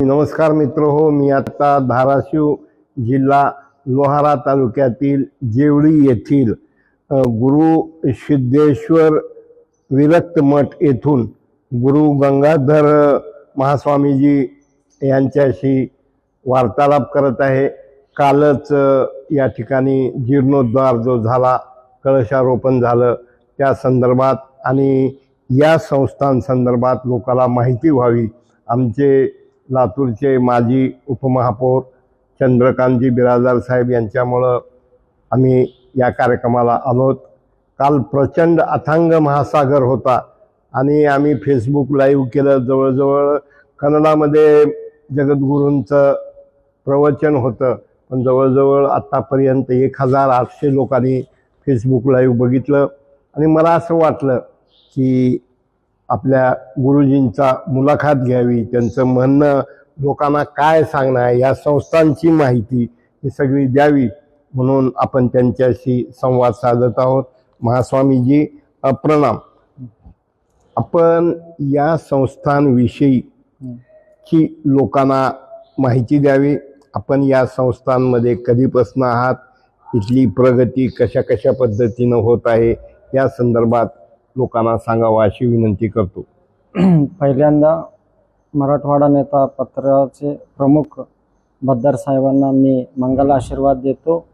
नमस्कार मित्र हो मी आता धाराशिव जिल्हा लोहारा तालुक्यातील जेवळी येथील गुरु सिद्धेश्वर विरक्त मठ येथून गुरु गंगाधर महास्वामीजी यांच्याशी वार्तालाप करत आहे. कालच या ठिकाणी जीर्णोद्धार जो झाला कळशारोपण झालं त्या संदर्भात आणि या संस्थांसंदर्भात लोकाला माहिती व्हावी. आमचे लातूरचे माजी उपमहापौर चंद्रकांतजी बिराजदार साहेब यांच्यामुळं आम्ही या कार्यक्रमाला आलोत. काल प्रचंड अथांग महासागर होता आणि आम्ही फेसबुक लाईव्ह केलं. जवळजवळ कन्नडामध्ये जगद्गुरूंचं प्रवचन होतं. पण जवळजवळ आत्तापर्यंत एक हजार आठशे लोकांनी फेसबुक लाईव्ह बघितलं. आणि मला असं वाटलं की आपल्या गुरुजींचा मुलाखत घ्यावी त्यांचं म्हणणं लोकांना काय सांगणं आहे या संस्थांची माहिती ही सगळी द्यावी म्हणून आपण त्यांच्याशी संवाद साधत आहोत. महास्वामीजी प्रणाम. आपण या संस्थांविषयी की लोकांना माहिती द्यावी. आपण या संस्थांमध्ये कधीपासून आहात? इथली प्रगती कशा कशा पद्धतीनं होत आहे? या संदर्भात लोकांना सांगावं अशी विनंती करतो. पहिल्यांदा मराठवाडा नेता पत्राचे प्रमुख बद्दार साहेबांना मी मंगल आशीर्वाद देतो.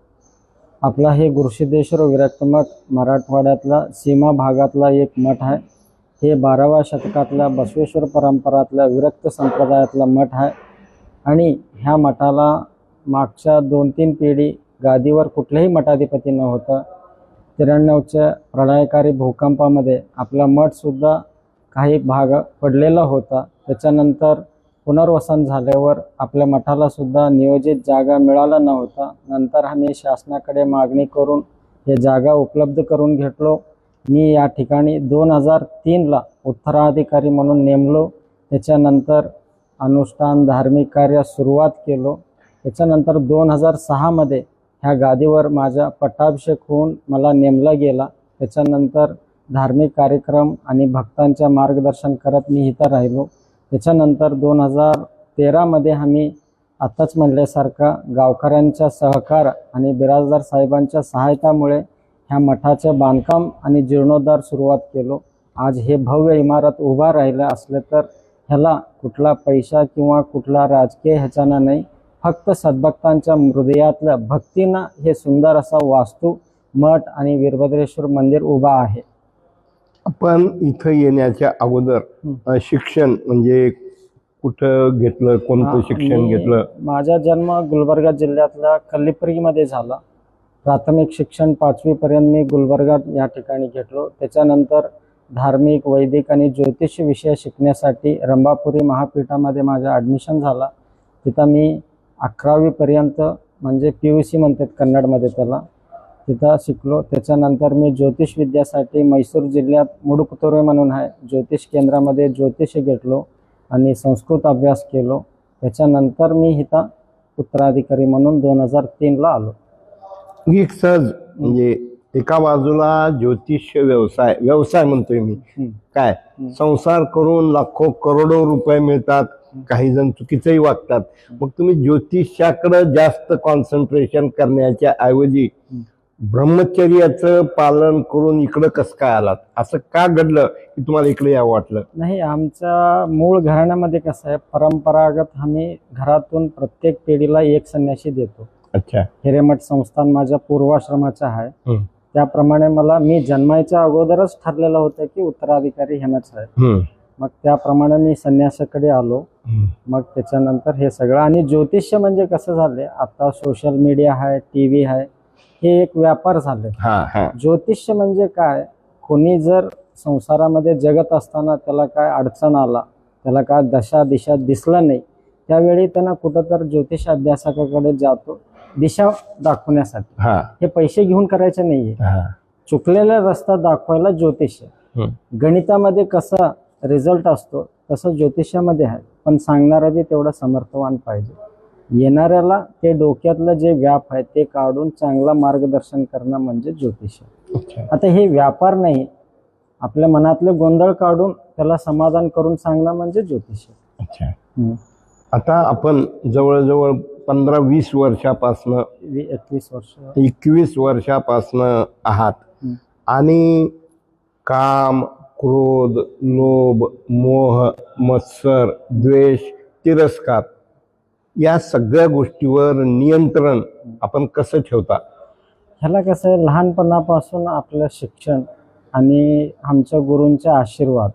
आपला हे गुरुसिद्धेश्वर विरक्त मठ मराठवाड्यातला सीमा भागातला एक मठ आहे. हे बाराव्या शतकातल्या बसवेश्वर परंपरातल्या विरक्त संप्रदायातला मठ आहे. आणि ह्या मठाला मागच्या दोन तीन पिढी गादीवर कुठल्याही मठाधिपती नव्हतं त्र्याण्णवच्या प्रळयकारी भूकंपामध्ये आपला मठसुद्धा काही भाग पडलेला होता. त्याच्यानंतर पुनर्वसन झाल्यावर आपल्या मठाला सुद्धा नियोजित जागा मिळाला नव्हता. नंतर आम्ही शासनाकडे मागणी करून हे जागा उपलब्ध करून घेतलो. मी या ठिकाणी दोन हजार तीनला उत्तराधिकारी म्हणून नेमलो. त्याच्यानंतर अनुष्ठान धार्मिक कार्य सुरुवात केलो. त्याच्यानंतर दोन हजार सहामध्ये ह्या गादीवर माझा पट्टाभिषेक होऊन मला नेमला गेला. त्याच्यानंतर धार्मिक कार्यक्रम आणि भक्तांच्या मार्गदर्शन करत मी इथं राहिलो. त्याच्यानंतर दोन हजार तेरामध्ये आम्ही आत्ताच म्हणल्यासारखा गावकऱ्यांच्या सहकार आणि बिराजदार साहेबांच्या सहायतामुळे ह्या मठाचं बांधकाम आणि जीर्णोद्धार सुरुवात केलो. आज हे भव्य इमारत उभा राहिलं असलं तर ह्याला कुठला पैसा किंवा कुठला राजकीय ह्याच्यानं नाही फक्त सद्भक्तांच्या हृदयातल्या भक्तीनं हे सुंदर असा वास्तू मठ आणि वीरभद्रेश्वर मंदिर उभा आहे. आपण इथं येण्याच्या अगोदर शिक्षण म्हणजे कुठं घेतलं कोणतं शिक्षण घेतलं? माझा जन्म गुलबर्गा जिल्ह्यातल्या कल्लिपरीमध्ये झाला. प्राथमिक शिक्षण पाचवीपर्यंत मी गुलबर्गा या ठिकाणी घेतलो. त्याच्यानंतर धार्मिक वैदिक आणि ज्योतिष विषय शिकण्यासाठी रंभापुरी महापीठामध्ये माझं ॲडमिशन झाला. तिथं मी अकरावीपर्यंत म्हणजे पी यू सी म्हणतात कन्नडमध्ये त्याला. तिथं शिकलो. त्याच्यानंतर मी ज्योतिष विद्यासाठी मैसूर जिल्ह्यात मुडुकुतोरे म्हणून आहे. ज्योतिष केंद्रामध्ये ज्योतिष घेतलो आणि संस्कृत अभ्यास केलो. त्याच्यानंतर मी इथं उत्तराधिकारी म्हणून दोन हजार तीनला आलो. एक सहज म्हणजे एका बाजूला ज्योतिष व्यवसाय व्यवसाय म्हणतोय मी. काय. संसार करून लाखो करोडो रुपये मिळतात. काही जण चुकीचंही वागतात. मग तुम्ही ज्योतिषाकडे जास्त कॉन्सन्ट्रेशन करण्याच्या ऐवजी. ब्रह्मचर्याचं पालन करून इकडं कसं काय आलात? असं का घडलं की तुम्हाला इकडे यावं वाटलं? नाही आमच्या मूळ घराण्यामध्ये कसं आहे परंपरागत आम्ही घरातून प्रत्येक पिढीला एक संन्यासी देतो. अच्छा. हिरेमठ संस्थान माझ्या पूर्वाश्रमाचं आहे. त्याप्रमाणे मला मी जन्मायच्या अगोदरच ठरलेलं होतं की उत्तराधिकारी ह्यानंच आहे. मग त्याप्रमाणे मी संन्यासाकडे आलो. मग त्याच्यानंतर हे सगळं आणि ज्योतिष्य म्हणजे कसं झाले? आता सोशल मीडिया आहे टी व्ही आहे हे एक व्यापार झाले. हा हा. ज्योतिष्य म्हणजे काय? कोणी जर संसारामध्ये जगत असताना त्याला काय अडचण आला त्याला काय दशा दिशा दिसलं नाही त्यावेळी त्यांना कुठं तर ज्योतिष अभ्यासकाकडे जातो दिशा दाखवण्यासाठी. हा. पैसे घेऊन करायचे नाहीये. चुकलेला रस्ता दाखवायला ज्योतिष्य हं. गणितामध्ये कसा रिझल्ट असतो तसं ज्योतिषामध्ये आहे. पण सांगणारा बी तेवढा समर्थवान पाहिजे. येणाऱ्याला ते डोक्यातलं जे व्याप आहे ते काढून चांगला मार्गदर्शन करणं म्हणजे ज्योतिष आता हे व्यापार नाही. आपल्या मनातले गोंधळ काढून त्याला समाधान करून सांगणं म्हणजे ज्योतिष. आता आपण जवळजवळ पंधरा वीस वर्षापासनं एकवीस वर्ष. एकवीस वर्षापासनं आहात. आणि काम क्रोध लोभ मोह मत्सर द्वेष तिरस्कार या सगळ्या गोष्टीवर नियंत्रण आपण कसं ठेवता? ह्याला कसं आहे लहानपणापासून आपलं शिक्षण आणि आमच्या गुरूंचे आशीर्वाद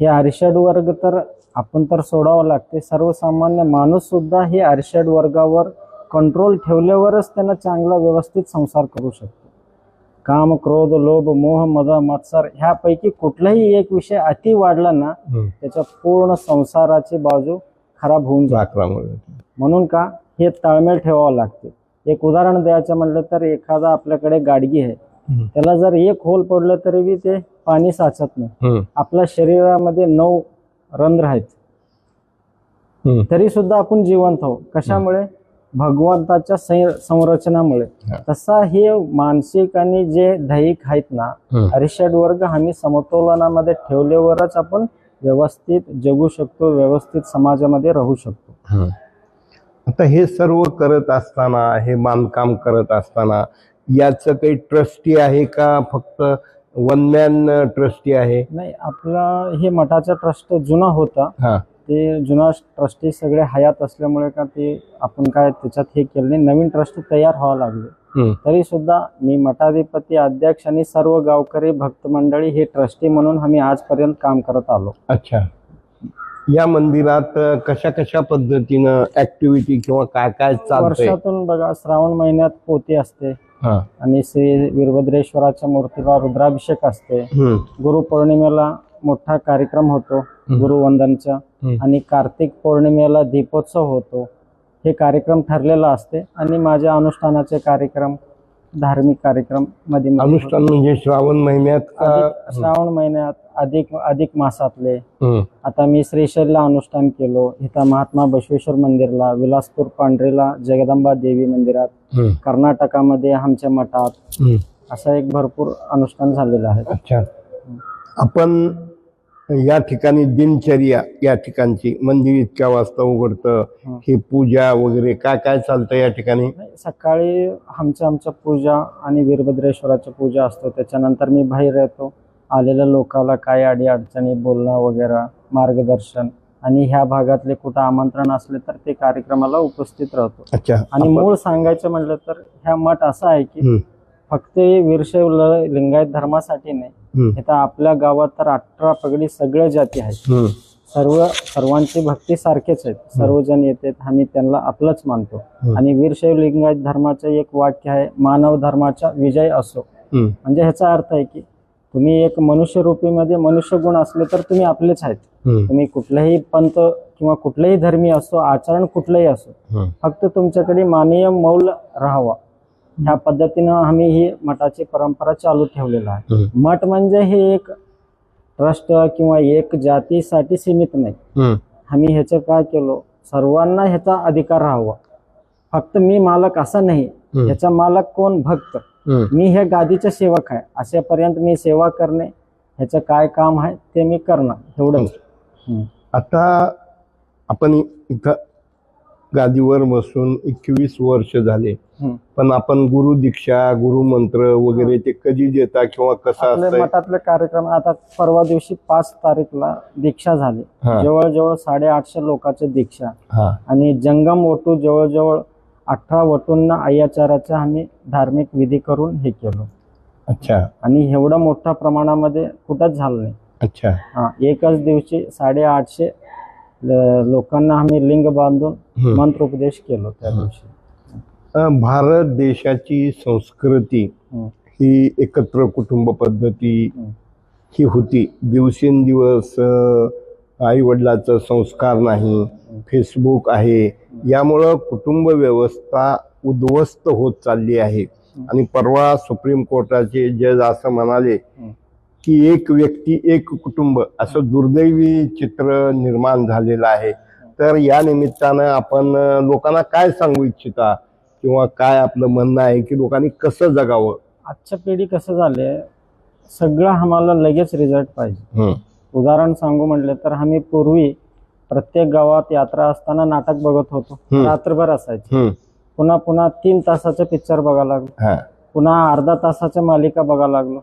हे आरषड वर्ग तर आपण तर सोडावं लागते. सर्वसामान्य माणूस सुद्धा हे आरषड वर्गावर कंट्रोल ठेवल्यावरच त्यांना चांगला व्यवस्थित संसार करू शकतो. काम क्रोध लोभ मोह मद मत्सर ह्यापैकी कुठलाही एक विषय अति वाढला ना त्याच्या पूर्ण संसाराची बाजू खराब होऊन जाते. म्हणून का हे ताळमेळ ठेवावं लागते. एक उदाहरण द्यायचं म्हटलं तर एखादा आपल्याकडे गाडगी आहे. त्याला जर एक होल पडलं तरी बी ते पाणी साचत नाही. आपल्या शरीरामध्ये नऊ रंध्र आहेत. तरी सुद्धा आपण जिवंत आहो कशामुळे? भगवंताच्या संर- संरचनामुळे. तसा हे मानसिक आणि जे दैहिक आहेत ना अरिषड वर्ग आम्ही समतोलनामध्ये ठेवल्यावरच आपण व्यवस्थित जगू शकतो व्यवस्थित समाजामध्ये राहू शकतो. आता हे सर्व करत असताना हे बांधकाम करत असताना याचं काही ट्रस्टी आहे का? फक्त वन मॅन ट्रस्टी आहे? नाही आपला हे मठाचा ट्रस्ट जुना होता. ते जुना ट्रस्टी सगळे हयात असल्यामुळे का ते आपण काय त्याच्यात हे केलं नाही. नवीन ट्रस्ट तयार व्हावं लागले. तरी सुद्धा मी मठाधिपती अध्यक्ष आणि सर्व गावकरी भक्त मंडळी हे ट्रस्टी म्हणून आम्ही आजपर्यंत काम करत आलो. अच्छा. या मंदिरात कशा कशा पद्धतीनं ऍक्टिव्हिटी किंवा काय काय वर्षातून बघा श्रावण महिन्यात पोती असते. आणि श्री वीरभद्रेश्वराच्या मूर्तीला रुद्राभिषेक असते. गुरुपौर्णिमेला मोठा कार्यक्रम होतो गुरुवंदनचा. आणि कार्तिक पौर्णिमेला दीपोत्सव होतो. हे कार्यक्रम ठरलेला असते आणि माझ्या अनुष्ठानाचे कार्यक्रम धार्मिक कार्यक्रममध्ये अनुष्ठान म्हणजे श्रावण महिन्यात श्रावण महिन्यात अधिक अधिक मासातले. आता मी श्रीशैलला अनुष्ठान केलो. इथं महात्मा बसवेश्वर मंदिरला विलासपूर पांढरीला जगदंबा देवी मंदिरात. कर्नाटकामध्ये आमच्या मठात. असं एक भरपूर अनुष्ठान झालेलं आहे. अच्छा. आपण या ठिकाणी दिनचर्या या ठिकाणची मंदिर इतक्या वाजता उघडतं हं. पूजा वगैरे काय काय चालतं या ठिकाणी? सकाळी आमच्या आमच्या पूजा आणि वीरभद्रेश्वराच्या पूजा असतो. त्याच्यानंतर मी बाहेर येतो. आलेल्या लोकांना काय अडी अडचणी बोलणं वगैरे मार्गदर्शन आणि ह्या भागातले कुठं आमंत्रण असले तर ते कार्यक्रमाला उपस्थित राहतो. अच्छा. आणि मूळ सांगायचं म्हटलं तर ह्या मठ असा आहे की. फक्त वीरशैव लिंगायत धर्मासाठी नाही. इथं आपल्या गावात तर अठरा पगडी सगळ्या जाती आहेत हं. सर्व सर्वांची भक्ती सारखेच आहेत सर्वजण येतात आम्ही त्यांना आपलंच मानतो. आणि वीरशैव लिंगायत धर्माचं एक वाक्य आहे मानव धर्माचा विजय असो. म्हणजे ह्याचा अर्थ आहे की तुम्ही एक मनुष्य रूपीमध्ये मनुष्य गुण असले तर तुम्ही आपलेच आहेत. तुम्ही कुठलाही पंथ किंवा कुठलाही धर्मी असो आचरण कुठलंही असो. फक्त तुमच्याकडे मानवीय मौल राहावा ह्या पद्धतीनं आम्ही ही मठाची परंपरा चालू ठेवलेला आहे हं. मठ म्हणजे हे एक ट्रस्ट किंवा एक जातीसाठी सीमित नाही हं. आम्ही ह्याचं काय केलो सर्वांना ह्याचा अधिकार राहावा फक्त मी मालक असा नाही हं. ह्याचा मालक कोण भक्त हं. मी ह्या गादीचा सेवक आहे अशापर्यंत मी सेवा करणे ह्याचं काय काम आहे ते मी करणं एवढंच हं. आता आपण इथं गादीवर बसून एकवीस वर्ष झाले. पण आपण गुरु दीक्षा गुरुमंत्र वगैरे ते कधी देता किंवा कसं आपल्या असतंय? मठातले कार्यक्रम आता परवा दिवशी पाच तारीखला दीक्षा झाली. हा. जवळजवळ साडेआठशे लोकांची दीक्षा. हा. आणि जंगम वटू जवळजवळ अठरा वटूंना अय्याचाराचा आम्ही धार्मिक विधी करून हे केलो. अच्छा. आणि एवढं मोठ्या प्रमाणामध्ये कुठंच झालं नाही. अच्छा. हा एकच दिवशी साडेआठशे लोकांना आम्ही लिंग बांधून. मंत्रोपदेश केलो त्या दिवशी भारत देशाची संस्कृती हं. एकत्र कुटुंब पद्धती हं. होती दिवसेंदिवस आई वडिलाचं संस्कार नाही फेसबुक आहे यामुळं कुटुंब व्यवस्था उद्ध्वस्त होत चालली आहे आणि परवा सुप्रीम कोर्टाचे जज असं म्हणाले. की एक व्यक्ती एक कुटुंब असं दुर्दैवी चित्र निर्माण झालेलं आहे. तर या निमित्तानं आपण लोकांना काय सांगू इच्छिता? किंवा काय आपलं म्हणणं आहे की लोकांनी कसं जगावं? आजच्या पिढी कसं झाले सगळं आम्हाला लगेच रिझल्ट पाहिजे. उदाहरण सांगू म्हटलं तर आम्ही पूर्वी प्रत्येक गावात यात्रा असताना नाटक बघत होतो. रात्रभर असायचे. पुन्हा पुन्हा तीन तासाचे पिक्चर बघायला लागलो. पुन्हा अर्धा तासाच्या मालिका बघायला लागलो.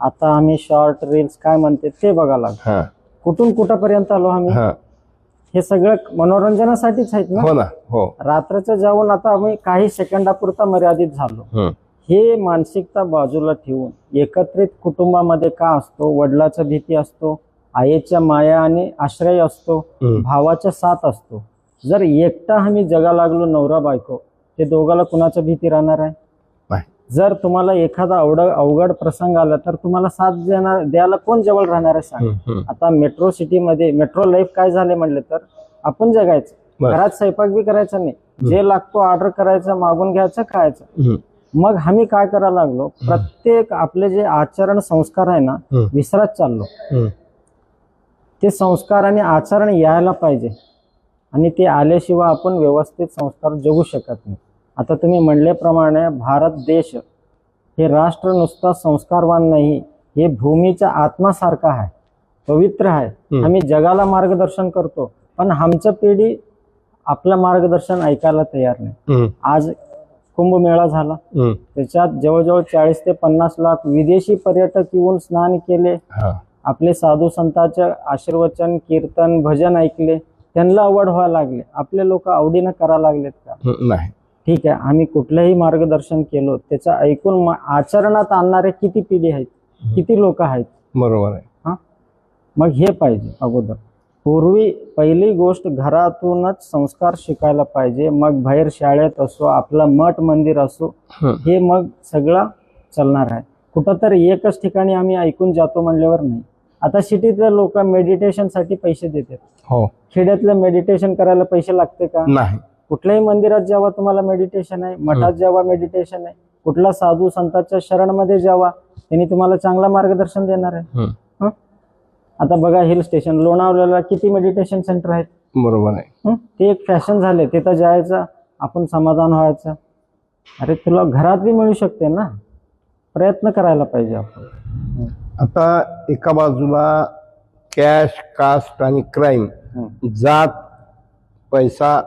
आता आम्ही शॉर्ट रील्स काय म्हणते ते बघायला लागलो. कुठून कुठपर्यंत आलो आम्ही? हा. सगळं मनोरंजनासाठीच आहेत ना? हो ना हो. रात्रीचं जाऊन आता आम्ही काही सेकंदापुरता मर्यादित झालो. हे मानसिकता बाजूला ठेवून एकत्रित कुटुंबामध्ये का असतो? वडिलाचा भीती असतो आईच्या माया आणि आश्रय असतो. भावाचा साथ असतो. जर एकटा आम्ही जगा लागलो नवरा बायको ते दोघाला कुणाच्या भीती राहणार आहे. जर तुम्हाला एखादा अवड अवघड प्रसंग आला तर तुम्हाला साथ देणार द्यायला कोण जवळ राहणार आहे सांग. आता मेट्रो सिटीमध्ये मेट्रो लाईफ काय झाले म्हणले तर आपण जगायचं. घरात स्वयंपाक बी करायचा नाही जे लागतो ऑर्डर करायचं मागून घ्यायचं खायचं. मग आम्ही काय करायला लागलो प्रत्येक आपले जे आचरण संस्कार आहे ना. विसरत चाललो. ते संस्कार आणि आचरण यायला पाहिजे आणि ते आल्याशिवाय आपण व्यवस्थित संस्कार जगू शकत नाही आता तुम्ही म्हणल्याप्रमाणे भारत देश हे राष्ट्र नुसता संस्कारवान नाही हे भूमीच्या आत्मासारखा आहे पवित्र आहे. आम्ही जगाला मार्गदर्शन करतो पण आमचं पिढी आपलं मार्गदर्शन ऐकायला तयार नाही. आज कुंभमेळा झाला. त्याच्यात जवळजवळ चाळीस ते पन्नास लाख विदेशी पर्यटक येऊन स्नान केले आपले साधू संतांचे आशीर्वचन कीर्तन भजन ऐकले त्यांना आवड व्हायला लागले आपले लोक आवडीनं करायला लागलेत का. नाही ठीक आहे आम्ही कुठलंही मार्गदर्शन केलो त्याचं ऐकून आचरणात आणणारे किती पिढी आहेत किती लोक आहेत? बरोबर आहे. मग हे पाहिजे अगोदर. पूर्वी पहिली गोष्ट घरातूनच संस्कार शिकायला पाहिजे मग बाहेर शाळेत असो आपलं मठ मंदिर असो. हे मग सगळं चालणार आहे. कुठंतरी एकच ठिकाणी आम्ही ऐकून जातो म्हणल्यावर नाही. आता सिटीतले लोक मेडिटेशनसाठी पैसे देतात. हो. खेड्यातलं मेडिटेशन करायला पैसे लागते का? नाही. कुठल्याही मंदिरात जेव्हा तुम्हाला मेडिटेशन आहे मठात जेव्हा मेडिटेशन आहे कुठला साधू संतांच्या शरणमध्ये जावा त्यांनी तुम्हाला चांगला मार्गदर्शन देणार आहे? आता बघा हिल स्टेशन लोणावळ्याला किती मेडिटेशन सेंटर आहेत? बरोबर आहे? ते एक फॅशन झाले तिथं जायचं आपण समाधान व्हायचं. अरे तुला घरात बी मिळू शकते ना. प्रयत्न करायला पाहिजे आपण. आता एका बाजूला कॅश कास्ट आणि क्राईम. जात पैसा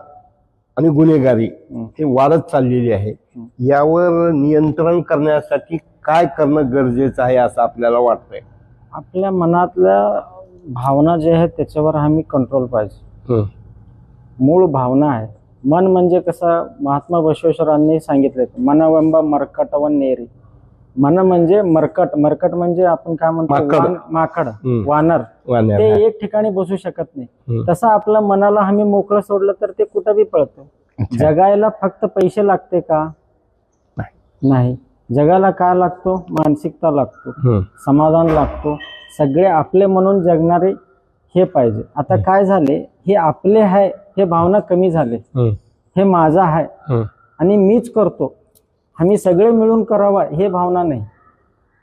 आणि गुन्हेगारी हं. वाढत चाललेली आहे. यावर नियंत्रण करण्यासाठी काय करणं गरजेचं आहे असं आपल्याला वाटतंय आपल्या मनातल्या भावना जे आहेत त्याच्यावर आम्ही कंट्रोल पाहिजे. मूळ भावना आहे मन म्हणजे कसं महात्मा बसवेश्वरांनी सांगितले मनवंब मरकटवन नेरी मन म्हणजे मरकट मरकट म्हणजे आपण काय म्हणतो माकड. वान- माकड. वानर. ते एक ठिकाणी बसू शकत नाही. तसं आपल्या मनाला आम्ही मोकळं सोडलं तर ते कुठं बी पळतं अच्छा. जगायला फक्त पैसे लागते का नाही. जगाला काय लागतो मानसिकता लागतो. समाधान लागतो सगळे आपले म्हणून जगणारे हे पाहिजे आता काय झाले हे आपले आहे हे भावना कमी झाले हं. हे माझं आहे. आणि मीच करतो आम्ही सगळे मिळून करावा हे भावना नाही.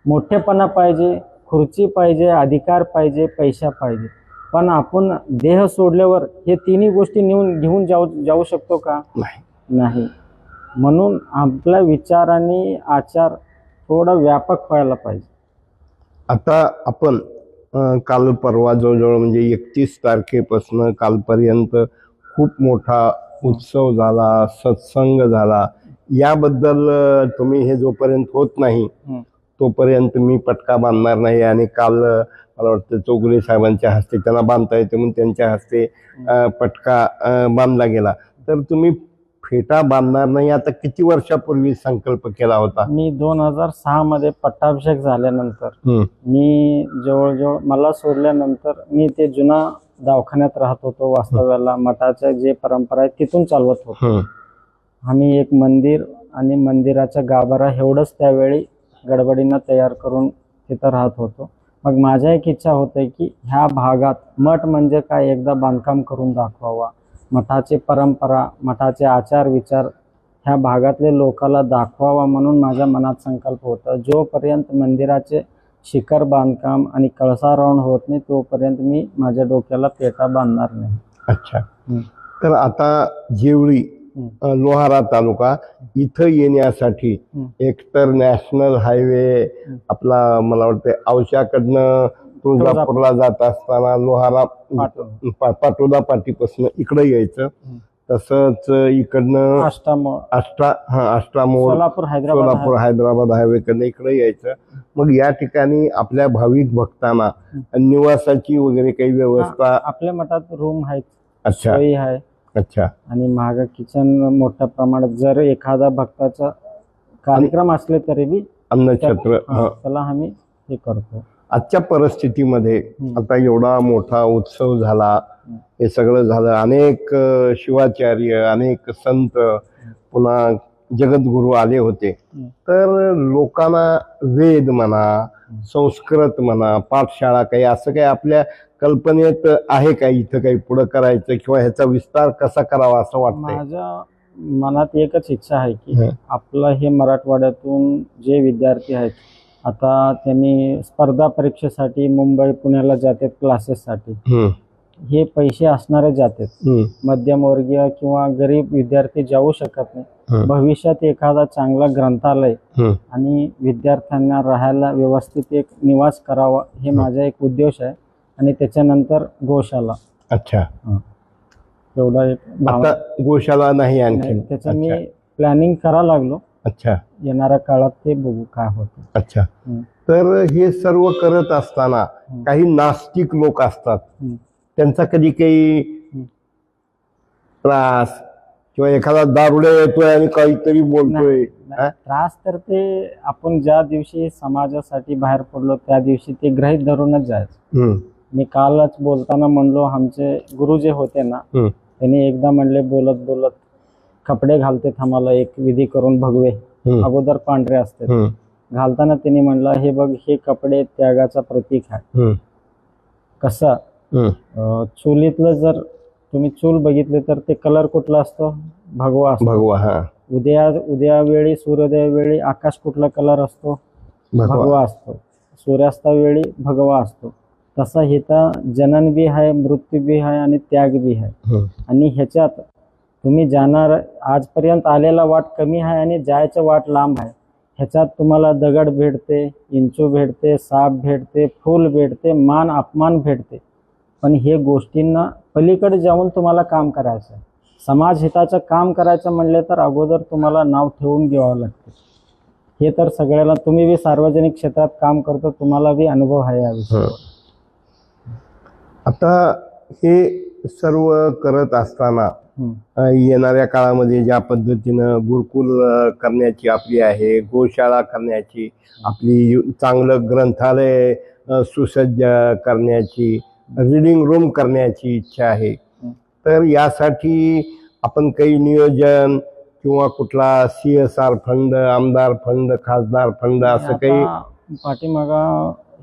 मोठेपणा पाहिजे खुर्ची पाहिजे अधिकार पाहिजे पैसा पाहिजे. पण आपण देह सोडल्यावर हे तिन्ही गोष्टी नेऊन घेऊन जाऊ जाऊ शकतो का? नाही. नाही. म्हणून आपला विचार आणि आचार थोडा व्यापक व्हायला पाहिजे. आता आपण काल परवा जवळजवळ म्हणजे एकतीस तारखेपासून कालपर्यंत खूप मोठा उत्सव झाला सत्संग झाला. याबद्दल तुम्ही हे जोपर्यंत होत नाही. तोपर्यंत मी पटका बांधणार नाही आणि काल मला वाटतं चौगुले साहेबांच्या हस्ते त्यांना बांधता येते म्हणून त्यांच्या हस्ते पटका बांधला गेला तर तुम्ही फेटा बांधणार नाही आता किती वर्षापूर्वी संकल्प केला होता मी दोन हजार सहा मध्ये पट्टाभिषेक झाल्यानंतर. मी जवळजवळ मला सोडल्यानंतर मी ते जुना दवाखान्यात राहत होतो वास्तव्याला मठाच्या जे परंपरा आहे तिथून चालवत होतो. आम्ही एक मंदिर आणि मंदिराचा गाभारा एवढंच त्यावेळी गडबडीनं तयार करून तिथं राहत होतो. मग माझ्या एक इच्छा होते की ह्या भागात मठ म्हणजे काय एकदा बांधकाम करून दाखवावा. मठाची परंपरा मठाचे आचार विचार ह्या भागातले लोकाला दाखवावा म्हणून माझ्या मनात संकल्प होता. जोपर्यंत मंदिराचे शिखर बांधकाम आणि कळसारोहण होत नाही तोपर्यंत मी माझ्या डोक्याला पेटा बांधणार नाही. अच्छा. तर आता जेवळी लोहारा तालुका इथं येण्यासाठी. एकतर नॅशनल हायवे. आपला मला वाटतं औशाकडनं तुळजापूरला जात असताना लोहारा पाटोदा. पाटीपासून इकडे यायचं. तसंच इकडनं आष्टा हा आष्टा मोड. सोलापूर हैदराबाद हायवे. कडनं इकडे यायचं. मग या ठिकाणी आपल्या भाविक भक्तांना निवासाची वगैरे काही व्यवस्था आपल्या मठात रूम आहेत. अच्छा. अच्छा आणि महाग किचन मोठ्या प्रमाणात जर एखादा भक्ताचा कार्यक्रम असले तरी बी अन्नछत्र हा. त्याला आम्ही हे करतो आजच्या परिस्थितीमध्ये. आता एवढा मोठा उत्सव झाला हे सगळं झालं अनेक अ, शिवाचार्य अनेक संत पुन्हा जगद्गुरू आले होते. तर लोकांना वेद म्हणा संस्कृत म्हणा पाठशाळा काही असं काही आपल्या कल्पनेत आहे का इथं काही पुढं करायचं किंवा ह्याचा विस्तार कसा करावा असं वाटतंय? माझ्या मनात एकच इच्छा आहे की हं. आपलं हे मराठवाड्यातून जे विद्यार्थी आहेत आता त्यांनी स्पर्धा परीक्षेसाठी मुंबई पुण्याला जातात क्लासेससाठी. हे. पैसे असणारे जातात. मध्यमवर्गीय किंवा गरीब विद्यार्थी जाऊ शकत नाही. हं. भविष्यात एखादा चांगला ग्रंथालय. आणि विद्यार्थ्यांना राहायला व्यवस्थित एक निवास करावा हे. माझा एक उद्देश आहे. आणि त्याच्यानंतर गोशाला. अच्छा. एवढा एक भाव आता गोशाला नाही आणखी नाही, त्याचं मी प्लॅनिंग करा लागलो. अच्छा. येणाऱ्या काळात ते बघू काय होतं. अच्छा. तर हे सर्व करत असताना. काही नास्तिक लोक असतात. त्यांचा कधी काही. त्रास किंवा एखादा दारुड्या येतोय आणि काहीतरी बोलतोय. नाही, त्रास तर ते आपण ज्या दिवशी समाजासाठी बाहेर पडलो त्या दिवशी ते ग्रहित धरूनच जायचं. मी कालच बोलताना म्हणलो आमचे गुरु जे होते ना त्यांनी एकदा म्हणले बोलत बोलत कपडे घालते आम्हाला एक विधी करून भगवे अगोदर पांढरे असते घालताना त्यांनी म्हणलं हे बघ हे कपडे त्यागाचा प्रतीक आहे. कसं? चुलीतलं जर तुम्ही चूल बघितले तर ते कलर कुठला असतो? भगवा असतो. भगवा हा. उद्या उद्या वेळी सूर्योदय वेळी आकाश कुठला कलर असतो? भगवा असतो. सूर्यास्तावेळी भगवा असतो. तसा हिता जनन बी आहे मृत्यू बी आहे आणि त्याग बी आहे हं, आणि ह्याच्यात तुम्ही जाणार आजपर्यंत आलेला वाट कमी आहे आणि जायचं वाट लांब आहे. ह्याच्यात तुम्हाला दगड भेटते इंचू भेटते साप भेटते फूल भेटते मान अपमान भेटते. पण हे गोष्टींना पलीकडे जाऊन तुम्हाला काम करायचं आहे. समाज हिताचं काम करायचं म्हणले तर अगोदर तुम्हाला नाव ठेवून घ्यावं लागते. हे तर सगळ्याला तुम्ही बी सार्वजनिक क्षेत्रात काम करतो तुम्हाला बी अनुभव आहे या विषयावर. आता हे सर्व करत असताना येणाऱ्या काळामध्ये ज्या पद्धतीनं गुरुकुल करण्याची आपली आहे गोशाळा करण्याची आपली चांगलं ग्रंथालय सुसज्ज करण्याची रिडिंग रूम करण्याची इच्छा आहे. तर यासाठी आपण काही नियोजन किंवा कुठला सी एस आर फंड आमदार फंड खासदार फंड असं काही पाठीमागा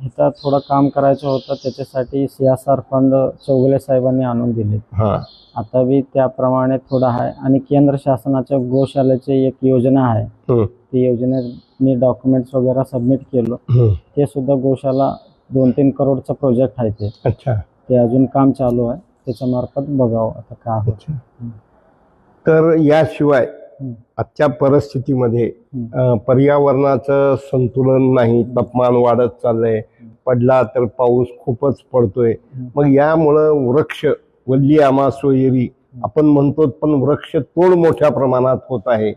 ह्याचा थोडं काम करायचं होतं त्याच्यासाठी C S R fund Chougule साहेबांनी आणून दिले हां. आता बी त्याप्रमाणे थोडं आहे. आणि केंद्र शासनाच्या गोशाळेची एक योजना आहे. हं, ती योजनेत मी डॉक्युमेंट्स वगैरे सबमिट केलं. ते सुद्धा गोशाला दोन तीन करोडचं प्रोजेक्ट आहे ते. अच्छा. ते अजून काम चालू आहे. त्याच्यामार्फत बघावं आता काय होतं. अच्छा. तर याशिवाय. आजच्या परिस्थितीमध्ये पर्यावरणाचं संतुलन नाही तापमान वाढत चाललंय पडला तर पाऊस खूपच पडतोय. मग यामुळं वृक्ष वल्ली आमा सोयरी आपण म्हणतो पण वृक्ष तोड मोठ्या प्रमाणात होत आहे.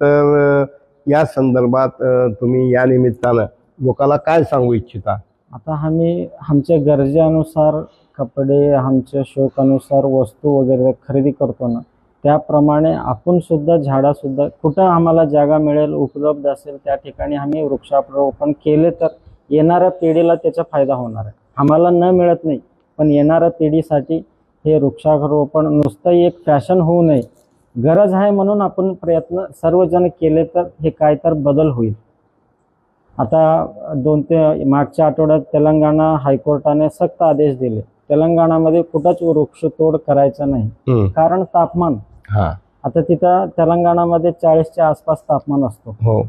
तर या संदर्भात तुम्ही या निमित्तानं लोकांना काय सांगू इच्छिता? आता आम्ही आमच्या गरजेनुसार कपडे आमच्या शौकानुसार वस्तू वगैरे खरेदी करतो ना. त्याप्रमाणे आपण सुद्धा झाडासुद्धा कुठं आम्हाला जागा मिळेल उपलब्ध असेल त्या ठिकाणी आम्ही वृक्षारोपण केले तर येणाऱ्या पिढीला त्याचा फायदा होणार आहे. आम्हाला न मिळत नाही पण येणाऱ्या पिढीसाठी हे वृक्षारोपण नुसतं एक फॅशन होऊ नये. गरज आहे म्हणून आपण प्रयत्न सर्वजण केले तर हे काय तर बदल होईल. आता दोन ते मागच्या आठवड्यात तेलंगणा हायकोर्टाने सक्त आदेश दिले. तेलंगणामध्ये कुठंच वृक्षतोड करायचं नाही. कारण तापमान आता तिथं तेलंगणामध्ये चाळीसच्या आसपास तापमान असतो. हो.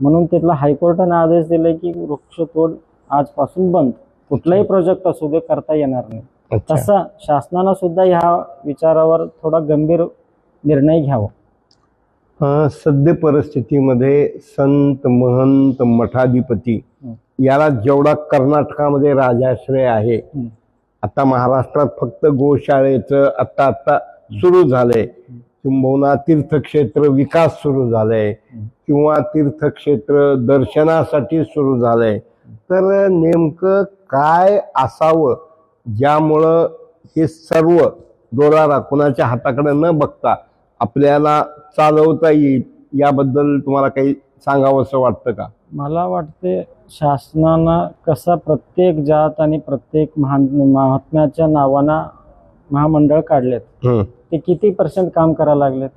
म्हणून तिथला हायकोर्टाने आदेश दिले की वृक्षतोड आजपासून बंद. कुठलाही प्रोजेक्ट असू दे करता येणार नाही. तसा शासनानं सुद्धा ह्या विचारावर थोडा गंभीर निर्णय घ्यावा. सद्य परिस्थितीमध्ये संत महंत मठाधिपती. याला जेवढा कर्नाटकामध्ये राजाश्रय आहे. आता महाराष्ट्रात फक्त गोशाळेचं आत्ता आत्ता सुरू झालंय. किंबहुना तीर्थक्षेत्र विकास सुरू झालाय किंवा तीर्थक्षेत्र दर्शनासाठी सुरू झालंय. तर नेमकं काय असावं ज्यामुळं हे सर्व दोरारा कुणाच्या हाताकडे न बघता आपल्याला चालवता येईल याबद्दल तुम्हाला काही सांगावंसं वाटतं का? मला वाटते शासनानं कसा प्रत्येक जात आणि प्रत्येक महान महात्म्याच्या नावानं महामंडळ काढलेत. ते किती पर्सेंट काम करायला लागलेत?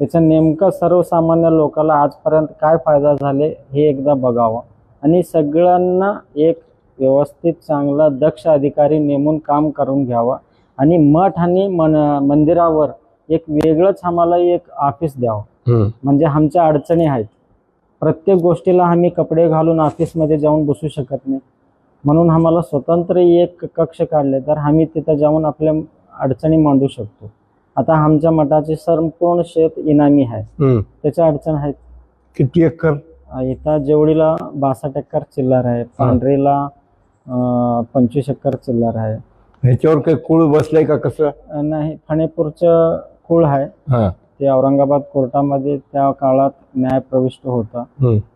त्याचं नेमकं सर्वसामान्य लोकाला आजपर्यंत काय फायदा झाले हे एकदा बघावं. आणि सगळ्यांना एक व्यवस्थित चांगला दक्ष अधिकारी नेमून काम करून घ्यावं. आणि मठ आणि मन मंदिरावर एक वेगळंच आम्हाला एक ऑफिस द्यावं. म्हणजे आमच्या अडचणी आहेत. प्रत्येक गोष्टीला आम्ही कपडे घालून ऑफिसमध्ये जाऊन बसू शकत नाही. म्हणून आम्हाला स्वतंत्र एक कक्ष काढले तर आम्ही तिथं जाऊन आपल्या अडचणी मांडू शकतो. आता आमच्या मठाचे संपूर्ण शेत इनामी आहे. त्याच्या अडचण आहेत. किती एकर? इथं जेवढीला बासष्ट एकर चिल्लर आहे पांढरीला पंचवीस एकर चिल्लर आहे. ह्याच्यावर काही कुळ बसलंय का कसं? नाही फणेपूरचं कुळ आहे. हा. ते औरंगाबाद कोर्टामध्ये त्या काळात न्याय प्रविष्ट होता.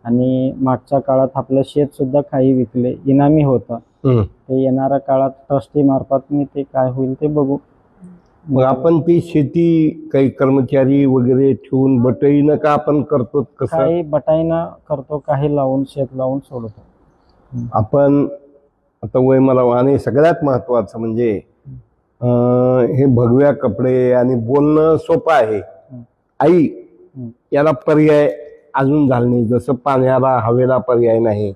आणि मागच्या काळात आपलं शेत सुद्धा काही विकले इनामी होतं. ते येणाऱ्या काळात ट्रस्टी मार्फत मी ते काय होईल ते बघू. मग आपण ती शेती काही कर्मचारी वगैरे ठेवून बटईनं का आपण करतो कसं काही बटाईनं करतो काही लावून शेत लावून सोडतो. आपण आता वय मला आणि सगळ्यात महत्वाचं म्हणजे अं, हे भगव्या कपडे आणि बोलणं सोपं आहे. आई. याला पर्याय अजून झाला नाही. जसं पाण्याला हवेला पर्याय नाही.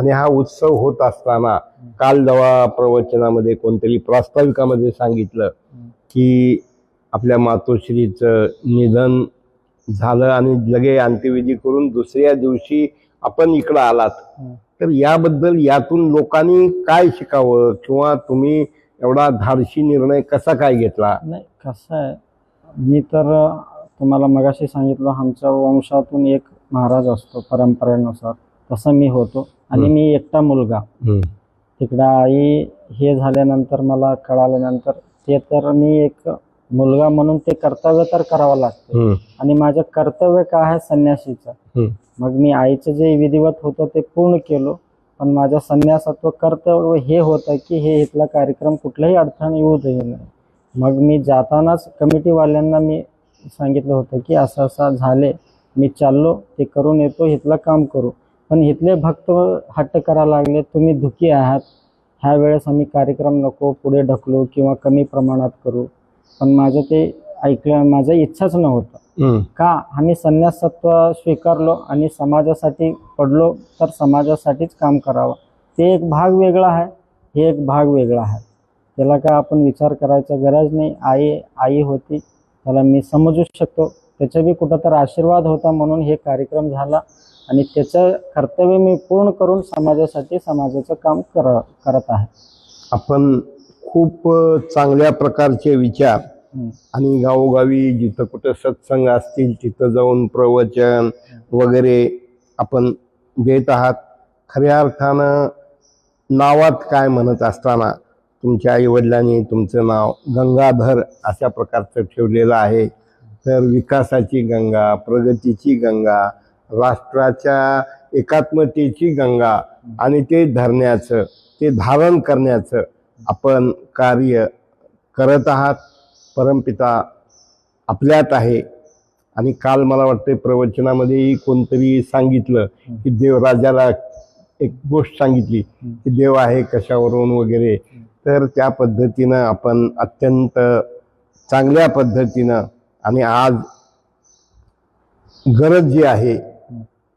आणि हा उत्सव होत असताना काल जेव्हा प्रवचनामध्ये कोणतरी प्रास्ताविकामध्ये सांगितलं की आपल्या मातोश्रीचं निधन झालं आणि लगे अंत्यविधी करून दुसऱ्या दिवशी आपण इकडं आलात. तर याबद्दल यातून लोकांनी काय शिकावं किंवा तुम्ही एवढा धाडशी निर्णय कसा काय घेतला? नाही कसं आहे मी तर तुम्हाला मगाशी सांगितलं आमच्या वंशातून एक महाराज असतो परंपरेनुसार. तसं मी होतो. आणि. मी एकटा मुलगा. तिकडं आई हे झाल्यानंतर मला कळाल्यानंतर ते तर मी एक मुलगा म्हणून ते कर्तव्य तर करावं लागतं. आणि माझं कर्तव्य काय आहे संन्यासीचं. मग मी आईचं जे विधिवत होतं ते पूर्ण केलो. पण माझं संन्यासत्व कर्तव्य हे होतं की हे इथला कार्यक्रम कुठल्याही अडथळा येऊ देऊ नये. मग मी जातानाच कमिटीवाल्यांना मी सांगितलं होतं की असं असं झाले. मी चाललो ते करून येतो इथलं काम करू. पण इथले भक्त हट्ट करायला लागले तुम्ही दुखी आहात. ह्या वेळेस आम्ही कार्यक्रम नको पुढे ढकलू किंवा कमी प्रमाणात करू. पण माझं ते ऐकलं माझं इच्छाच नव्हतं. का आम्ही संन्यासत्व स्वीकारलो आणि समाजासाठी पडलो तर समाजासाठीच काम करावं. ते एक भाग वेगळा आहे हे एक भाग वेगळा आहे. त्याला काय आपण विचार करायचा गरज नाही. आई आई होती त्याला मी समजू शकतो. त्याचा बी कुठं तर आशीर्वाद होता म्हणून हे कार्यक्रम झाला. आणि त्याचं कर्तव्य मी पूर्ण करून समाजासाठी समाजाचं काम कर करत आहे. आपण खूप चांगल्या प्रकारचे विचार. आणि गावोगावी जिथं कुठं सत्संग असतील तिथं जाऊन प्रवचन वगैरे आपण देत आहात. खऱ्या अर्थानं नावात काय म्हणत असताना तुमच्या आईवडिलांनी तुमचं नाव गंगाधर अशा प्रकारचं ठेवलेलं आहे. तर विकासाची गंगा प्रगतीची गंगा राष्ट्राच्या एकात्मतेची गंगा आणि ते धरण्याचं ते धारण करण्याचं आपण कार्य करत आहात. परमपिता आपल्यात आहे. आणि काल मला वाटते प्रवचनामध्येही कोणतरी सांगितलं की देवराजाला एक गोष्ट सांगितली की देव आहे कशावरून वगैरे. तर त्या पद्धतीनं आपण अत्यंत चांगल्या पद्धतीनं आणि आज गरज जी आहे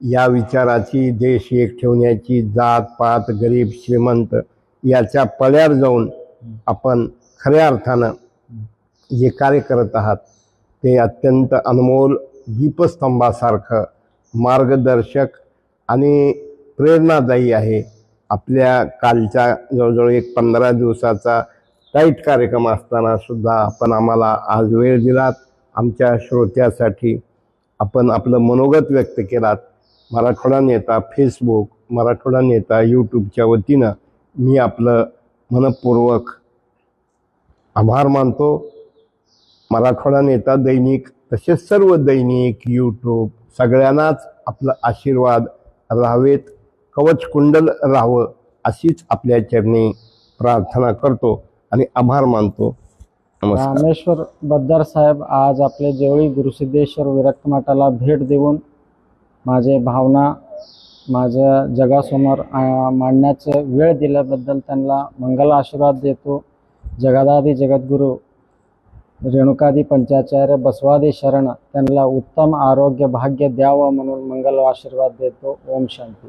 या विचाराची देश एक ठेवण्याची जात पात गरीब श्रीमंत याच्या पळ्यावर जाऊन आपण खऱ्या अर्थानं जे कार्य करत आहात ते अत्यंत अनमोल दीपस्तंभासारखं मार्गदर्शक आणि प्रेरणादायी आहे. आपल्या कालच्या जवळजवळ एक पंधरा दिवसाचा टाईट कार्यक्रम असताना सुद्धा आपण आम्हाला आज वेळ दिलात. आमच्या श्रोत्यासाठी आपण आपलं मनोगत व्यक्त केलात. मराठवाडा नेता फेसबुक मराठवाडा नेता यूट्यूबच्या वतीनं मी आपलं मनपूर्वक आभार मानतो. मराठवाडा नेता दैनिक तसेच सर्व दैनिक यूट्यूब सगळ्यांनाच आपला आशीर्वाद राहावेत कवच कुंडल राहावं अशीच आपल्या चरणी प्रार्थना करतो आणि आभार मानतो. रामेश्वर बद्दार साहेब आज आपले जेवळी गुरुसिद्धेश्वर विरक्त मठाला भेट देऊन माझे भावना माझ्या जगासमोर मांडण्याचं मांडण्याचे वेळ दिल्याबद्दल त्यांना मंगल आशीर्वाद देतो. जगदादी जगद्गुरू रेणुकादी पंचाचार्य बसवादी शरण त्यांना उत्तम आरोग्य भाग्य द्यावं म्हणून मंगल आशीर्वाद देतो. ओम शांती.